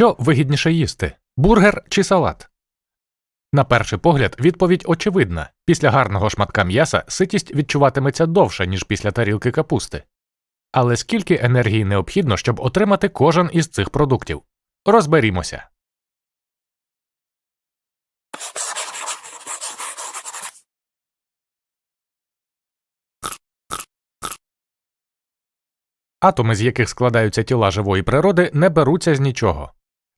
Що вигідніше їсти бургер чи салат? На перший погляд, відповідь очевидна після гарного шматка м'яса ситість відчуватиметься довше, ніж після тарілки капусти. Але скільки енергії необхідно, щоб отримати кожен із цих продуктів? Розберімося. Атоми, з яких складаються тіла живої природи, не беруться з нічого.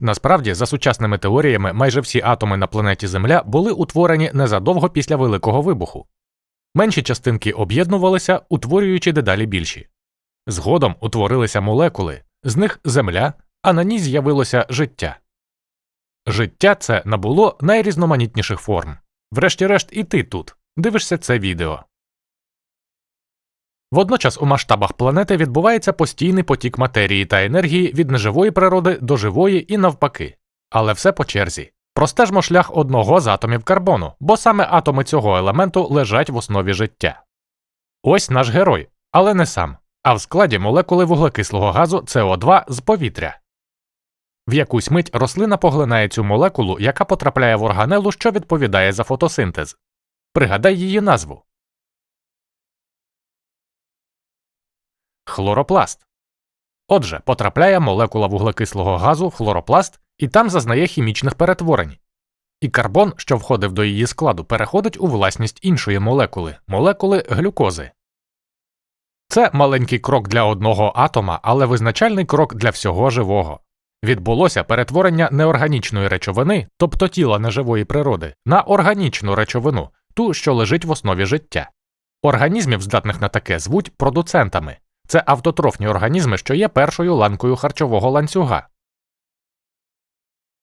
Насправді, за сучасними теоріями, майже всі атоми на планеті Земля були утворені незадовго після Великого вибуху. Менші частинки об'єднувалися, утворюючи дедалі більші. Згодом утворилися молекули, з них Земля, а на ній з'явилося життя. Життя це набуло найрізноманітніших форм. Врешті-решт, і ти тут дивишся це відео. Водночас у масштабах планети відбувається постійний потік матерії та енергії від неживої природи до живої і навпаки. Але все по черзі. Простежмо шлях одного з атомів карбону, бо саме атоми цього елементу лежать в основі життя. Ось наш герой, але не сам, а в складі молекули вуглекислого газу СО2 з повітря. В якусь мить рослина поглинає цю молекулу, яка потрапляє в органелу, що відповідає за фотосинтез. Пригадай її назву хлоропласт. Отже, потрапляє молекула вуглекислого газу в хлоропласт і там зазнає хімічних перетворень. І карбон, що входив до її складу, переходить у власність іншої молекули молекули глюкози. Це маленький крок для одного атома, але визначальний крок для всього живого. Відбулося перетворення неорганічної речовини, тобто тіла неживої природи, на органічну речовину, ту, що лежить в основі життя. Організмів, здатних на таке, звуть продуцентами, це автотрофні організми, що є першою ланкою харчового ланцюга.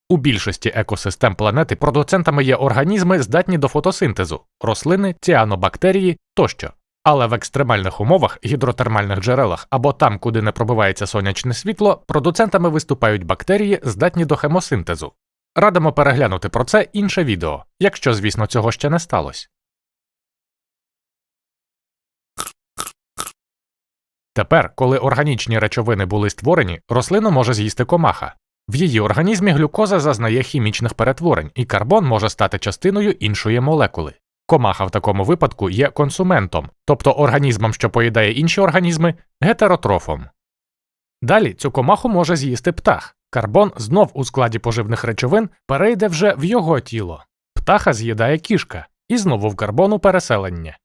У більшості екосистем планети продуцентами є організми, здатні до фотосинтезу рослини, ціанобактерії тощо. Але в екстремальних умовах, гідротермальних джерелах або там, куди не пробивається сонячне світло, продуцентами виступають бактерії, здатні до хемосинтезу. Радимо переглянути про це інше відео, якщо, звісно, цього ще не сталося. Тепер, коли органічні речовини були створені, рослину може з'їсти комаха. В її організмі глюкоза зазнає хімічних перетворень, і карбон може стати частиною іншої молекули. Комаха в такому випадку є консументом, тобто організмом, що поїдає інші організми, гетеротрофом. Далі цю комаху може з'їсти птах. Карбон знов у складі поживних речовин перейде вже в його тіло. Птаха з'їдає кішка, і знову в карбону переселення.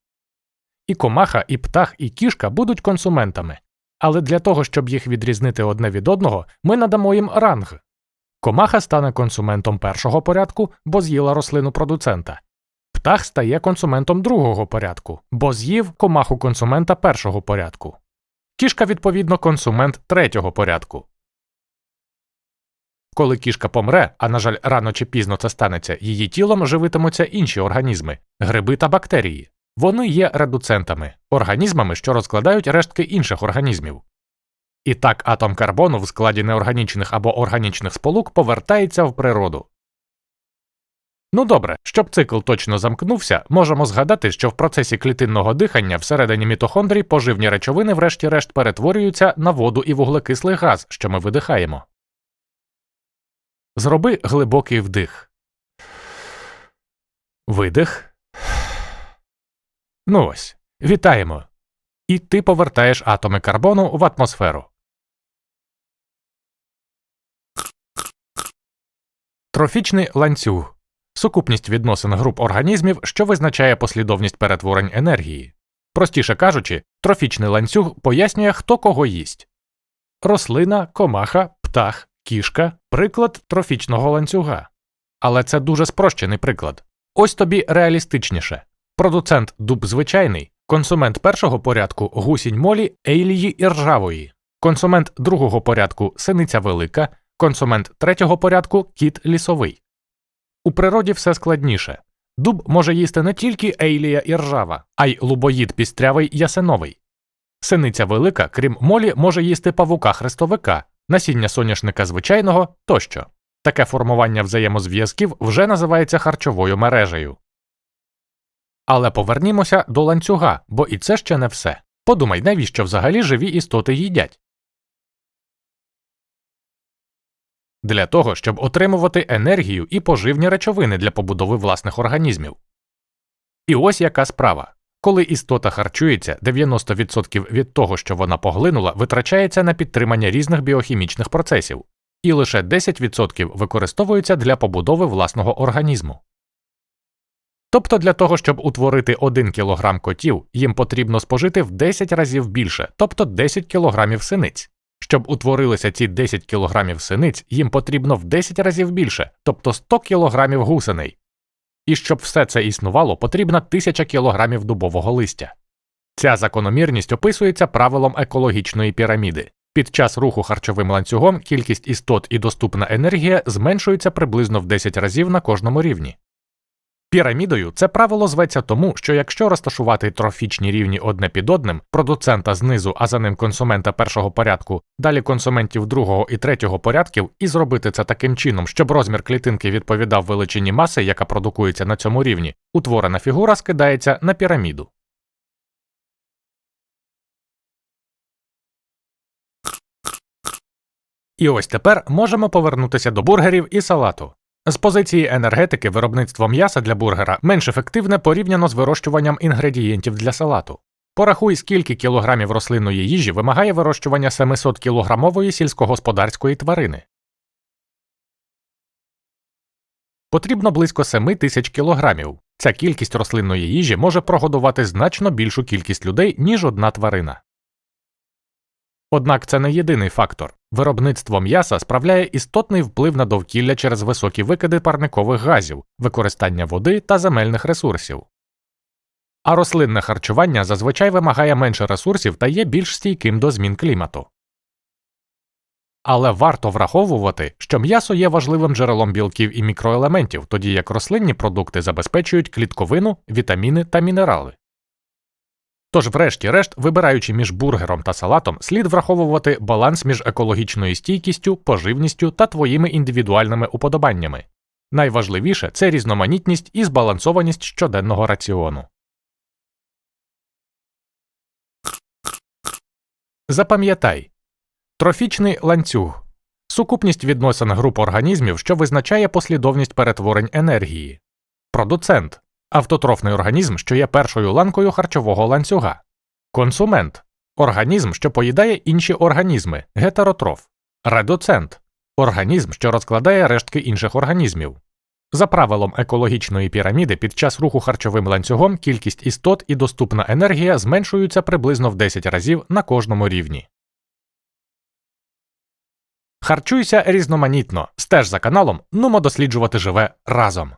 І комаха, і птах, і кішка будуть консументами, але для того, щоб їх відрізнити одне від одного, ми надамо їм ранг. Комаха стане консументом першого порядку, бо з'їла рослину продуцента. Птах стає консументом другого порядку, бо з'їв комаху консумента першого порядку. Кішка, відповідно, консумент третього порядку. Коли кішка помре, а на жаль, рано чи пізно це станеться, її тілом живитимуться інші організми гриби та бактерії. Вони є редуцентами, організмами, що розкладають рештки інших організмів. І так атом карбону в складі неорганічних або органічних сполук повертається в природу. Ну добре, щоб цикл точно замкнувся, можемо згадати, що в процесі клітинного дихання всередині мітохондрій поживні речовини, врешті-решт, перетворюються на воду і вуглекислий газ, що ми видихаємо. Зроби глибокий вдих. Видих. Ну ось, вітаємо. І ти повертаєш атоми карбону в атмосферу. Трофічний ланцюг сукупність відносин груп організмів, що визначає послідовність перетворень енергії. Простіше кажучи, трофічний ланцюг пояснює, хто кого їсть рослина, комаха, птах, кішка приклад трофічного ланцюга. Але це дуже спрощений приклад. Ось тобі реалістичніше. Продуцент дуб звичайний, консумент першого порядку гусінь молі, ейлії і ржавої, консумент другого порядку синиця велика, консумент третього порядку кіт лісовий. У природі все складніше. Дуб може їсти не тільки ейлія і ржава, а й лубоїд пістрявий ясеновий. Синиця велика, крім молі, може їсти павука хрестовика, насіння соняшника звичайного тощо. Таке формування взаємозв'язків вже називається харчовою мережею. Але повернімося до ланцюга, бо і це ще не все. Подумай, навіщо взагалі живі істоти їдять? для того, щоб отримувати енергію і поживні речовини для побудови власних організмів. І ось яка справа. Коли істота харчується, 90% від того, що вона поглинула, витрачається на підтримання різних біохімічних процесів, і лише 10% використовуються для побудови власного організму. Тобто для того, щоб утворити 1 кг котів, їм потрібно спожити в 10 разів більше, тобто 10 кг синиць. Щоб утворилися ці 10 кг синиць, їм потрібно в 10 разів більше, тобто 100 кг гусеней. І щоб все це існувало, потрібна 1000 кг дубового листя. Ця закономірність описується правилом екологічної піраміди. Під час руху харчовим ланцюгом кількість істот і доступна енергія зменшується приблизно в 10 разів на кожному рівні. Пірамідою це правило зветься тому, що якщо розташувати трофічні рівні одне під одним, продуцента знизу, а за ним консумента першого порядку, далі консументів другого і третього порядків, і зробити це таким чином, щоб розмір клітинки відповідав величині маси, яка продукується на цьому рівні, утворена фігура скидається на піраміду. І ось тепер можемо повернутися до бургерів і салату. З позиції енергетики виробництво м'яса для бургера менш ефективне порівняно з вирощуванням інгредієнтів для салату. Порахуй, скільки кілограмів рослинної їжі вимагає вирощування 700 кілограмової сільськогосподарської тварини. Потрібно близько 7 тисяч кілограмів. Ця кількість рослинної їжі може прогодувати значно більшу кількість людей, ніж одна тварина. Однак це не єдиний фактор. Виробництво м'яса справляє істотний вплив на довкілля через високі викиди парникових газів, використання води та земельних ресурсів. А рослинне харчування зазвичай вимагає менше ресурсів та є більш стійким до змін клімату. Але варто враховувати, що м'ясо є важливим джерелом білків і мікроелементів, тоді як рослинні продукти забезпечують клітковину, вітаміни та мінерали. Тож, врешті-решт, вибираючи між бургером та салатом, слід враховувати баланс між екологічною стійкістю, поживністю та твоїми індивідуальними уподобаннями. Найважливіше це різноманітність і збалансованість щоденного раціону. Запам'ятай трофічний ланцюг сукупність відносин груп організмів, що визначає послідовність перетворень енергії, продуцент автотрофний організм, що є першою ланкою харчового ланцюга, консумент організм, що поїдає інші організми, гетеротроф, редуцент організм, що розкладає рештки інших організмів. За правилом екологічної піраміди, під час руху харчовим ланцюгом кількість істот і доступна енергія зменшуються приблизно в 10 разів на кожному рівні. Харчуйся різноманітно. Стеж за каналом, нумо досліджувати живе разом.